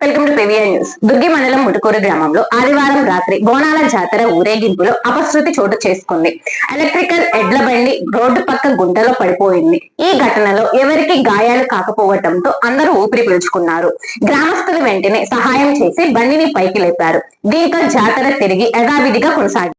Welcome to PVR news. Durgi మండలం ముటుకూరు గ్రామంలో ఆదివారం రాత్రి బోనాల జాతర ఊరేగింపులో అపశృతి చోటు చేసుకుంది. ఎలక్ట్రికల్ ఎడ్ల బండి రోడ్డు పక్క గుంటలో పడిపోయింది. ఈ ఘటనలో ఎవరికి గాయాలు కాకపోవడంతో అందరూ ఊపిరి పీల్చుకున్నారు. గ్రామస్తులు వెంటనే సహాయం చేసి బండిని పైకి లేపారు. దీంతో జాతర తిరిగి యథావిధిగా కొనసాగింది.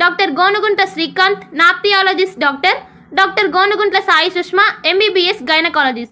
doctor Gonugunta Srikanth ophthalmologist doctor doctor Gonuguntla Sai Sushma MBBS gynaecologist.